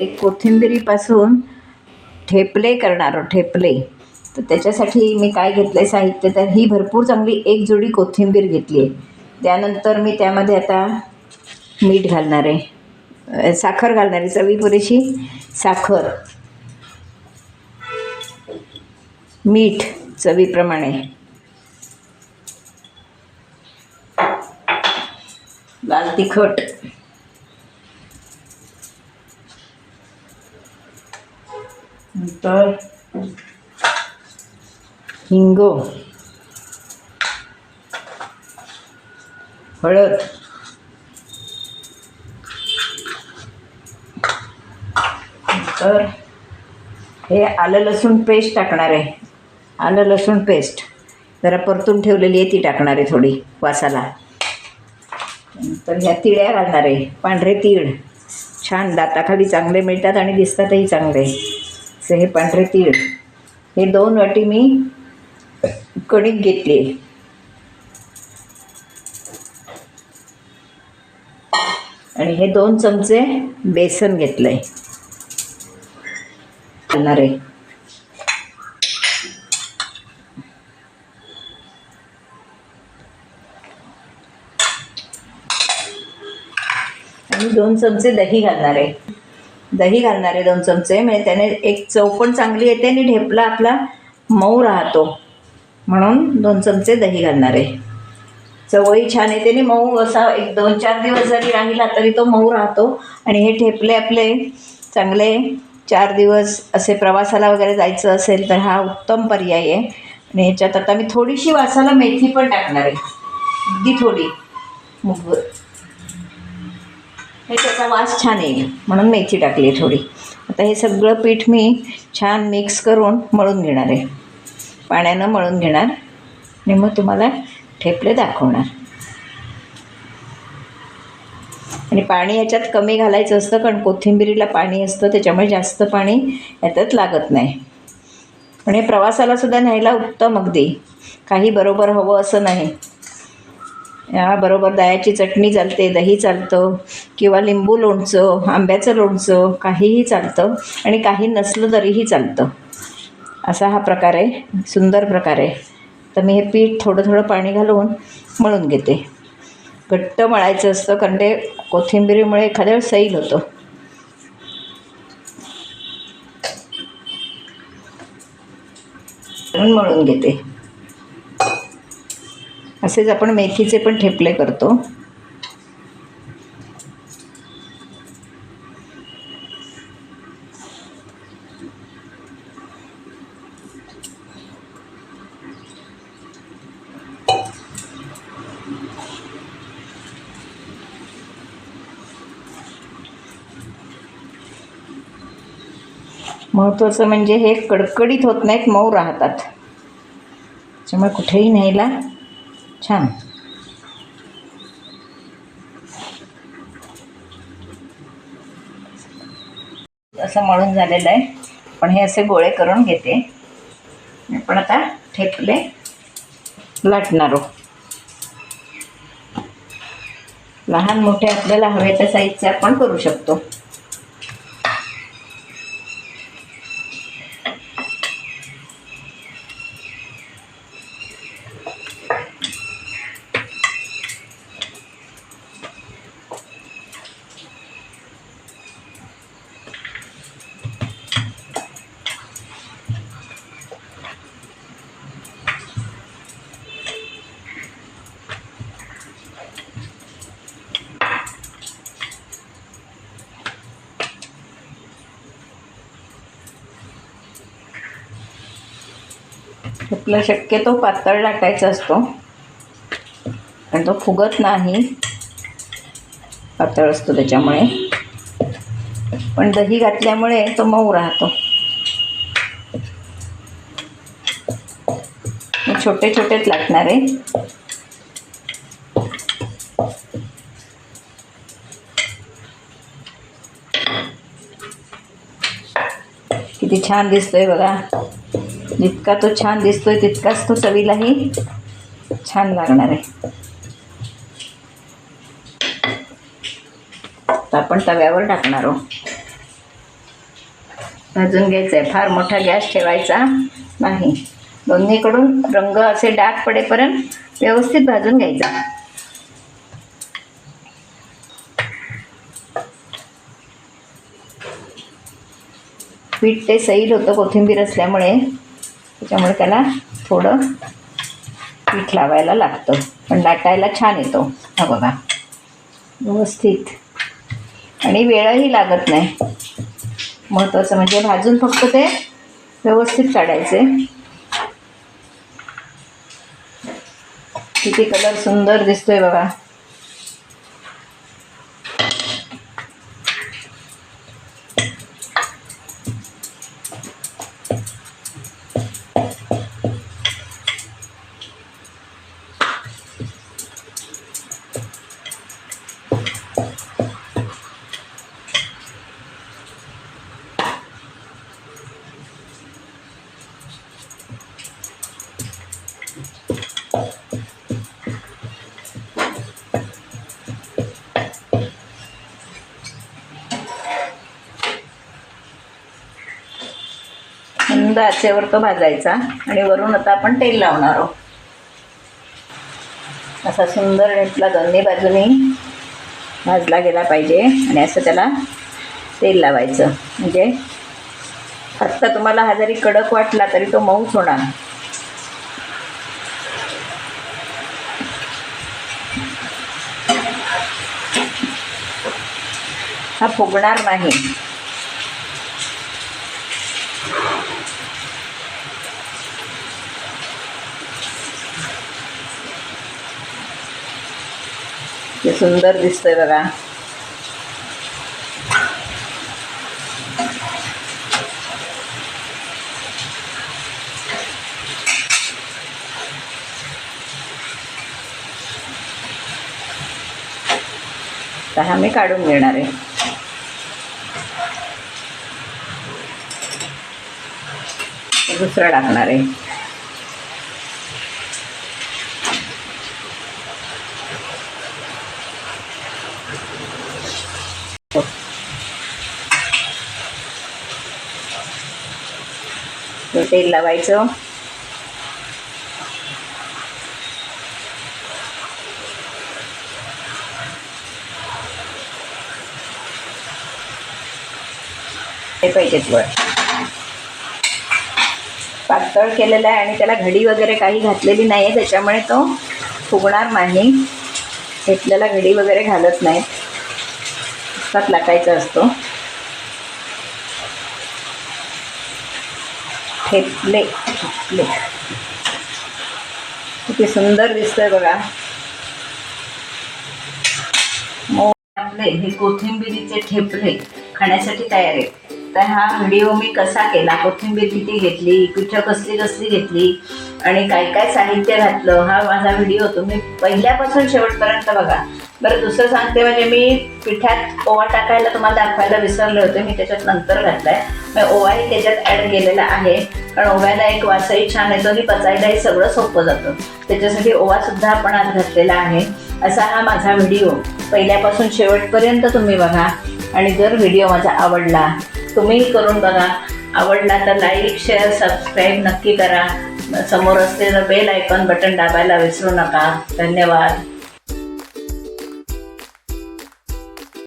एक कोथिंबिरीपासून ठेपले करणार ठेपले. तर त्याच्यासाठी मी काय घेतलं आहे साहित्य? तर ही भरपूर चांगली एक जोडी कोथिंबीर घेतली आहे. त्यानंतर मी त्यामध्ये आता मीठ घालणार आहे. साखर घालणार आहे चवी पुरेशी. साखर. मीठ चवीप्रमाणे. लाल तिखट. नंतर हिंग हळद नंतर हे आलं लसूण पेस्ट टाकणार आहे. आलं लसूण पेस्ट जरा परतून ठेवलेली आहे ती टाकणार आहे थोडी वासाला. नंतर ह्या तिळ्या घालणार आहे. पांढरे तीळ. छान दाताखाली चांगले मिळतात आणि दिसतातही चांगले. असे हे पांढरे तीळ. हे दोन वाटी मी कणिक घेतली. आणि हे दोन चमचे बेसन घेतलं आहे घालणार आहे. आणि दोन चमचे दही घालणार आहे. दही घालणार आहे दोन चमचे म्हणजे त्याने एक चव पण चांगली येते आणि ढेपला आपला मऊ राहतो. म्हणून दोन चमचे दही घालणार. आहे चवही छान येते आणि मऊ असा एक दोन चार दिवस जरी राहिला तरी तो मऊ राहतो. आणि हे ठेपले आपले चांगले चार दिवस असे प्रवासाला वगैरे जायचं असेल तर हा उत्तम पर्याय आहे. आणि ह्याच्यात आता मी थोडीशी वासाला मेथी पण टाकणार आहे. अगदी थोडी. मुगवर हे त्याचा वास छान येईल. म्हणून मेथी टाकली आहे थोडी. आता हे सगळं पीठ मी छान मिक्स करून मळून घेणार आहे. पाण्यानं मळून घेणार. आणि मग तुम्हाला ठेपले दाखवणार. आणि पाणी याच्यात कमी घालायचं असतं कारण कोथिंबिरीला पाणी असतं त्याच्यामुळे जास्त पाणी याच्यात लागत नाही. पण हे प्रवासाला सुद्धा न्यायला उत्तम अगदी. काही बरोबर हवं असं नाही. याबरोबर दह्याची चटणी चालते दही चालतं किंवा लिंबू लोणचं आंब्याचं लोणचं काहीही चालतं आणि काही नसलं तरीही चालतं. असा हा प्रकार आहे सुंदर प्रकार आहे. तर मी हे पीठ थोडं थोडं पाणी घालून मळून घेते. घट्ट मळायचं असतं कारण ते कोथिंबिरीमुळे एखाद्या वेळ सैल होतं. मळून घेते. असेच आपण मेथीचे पण ठेपले करतो. महत्त्वाचं म्हणजे हे कडकडीत होत नाहीत मऊ राहतात. त्याच्यामुळे कुठेही न्यायला छान. असं मळून झालेलं आहे. पण हे असे गोळे करून घेते. पण आता ठेपले. लाटणारो. लहान मोठे आपल्याला हवे त्या साईजचे आपण करू शकतो. आपला शक्यतो पातळ लाटायचा असतो. आणि तो फुगत नाही. पातळ असतो त्याच्यामुळे. पण दही घातल्यामुळे तो मऊ राहतो. छोटे छोटेच लाटणार आहे. किती छान दिसतंय बघा. जितका तो छान दिसतोय तितकाच तो चवीलाही छान लागणार आहे. आपण तव्यावर टाकणार आहोत. भाजून घ्यायचं आहे फार मोठा गॅस ठेवायचा नाही. दोन्हीकडून रंग असे डाग पडेपर्यंत व्यवस्थित भाजून घ्यायचा. पीठ ते सैल होतं कोथिंबीर असल्यामुळे त्याच्यामुळे त्याला थोडं पीठ लावायला लागतं. पण लाटायला छान येतो. हा बघा. व्यवस्थित. आणि वेळही लागत नाही. महत्त्वाचं म्हणजे भाजून फक्त ते व्यवस्थित काढायचे. किती कलर सुंदर दिसतोय बघा. मंद आचेवर तो भाजायचा आणि वरून आता आपण तेल लावणार आहोत. असा सुंदर नेटला दोन्ही बाजूनी भाजला गेला पाहिजे आणि असं त्याला तेल लावायचं. म्हणजे आत्ता तुम्हाला हा जरी कडक वाटला तरी तो मऊच होणार. हा फुगणार नाही. सुंदर दिसतंय बघा. तर हा मी काढून घेणार आहे. दुसरा टाकणार आहे. तेल लावायचं. पाहिजेत वर पातळ केलेला आहे आणि त्याला घडी वगैरे काही घातलेली नाही आहे त्याच्यामुळे तो फुगणार नाही. घेतलेला घडी वगैरे घालत नाही. नुसताच लाटायचा असतो. ठेपले ठेपले किती सुंदर दिसतंय बघा. मो हे कोथिंबिरीचे ठेपले खाण्यासाठी तयार आहेत तर हा व्हिडिओ मी कसा केला? कोथिंबीर किती घेतली? पिठं कसली कसली घेतली? आणि काय काय साहित्य घातलं? हा माझा व्हिडिओ तुम्ही पहिल्यापासून शेवटपर्यंत बघा. बरं दुसरं सांगते म्हणजे मी पिठात ओवा टाकायला तुम्हाला दाखवायला विसरले होते. मी त्याच्यात नंतर घातलाय. मग ओवाही त्याच्यात ॲड केलेला आहे. कारण ओव्याला एक वासही छान येतो. आणि पचायलाही सगळं सोपं जातं. त्याच्यासाठी ओवासुद्धा आपण आज घातलेला आहे. असा हा माझा व्हिडिओ पहिल्यापासून शेवटपर्यंत तुम्ही बघा. आणि जर व्हिडिओ माझा आवडला तुम्ही करून बघा. आवडला तर लाईक शेअर सबस्क्राईब नक्की करा. समोर असलेलं बेल आयकॉन बटन दाबायला विसरू नका. धन्यवाद.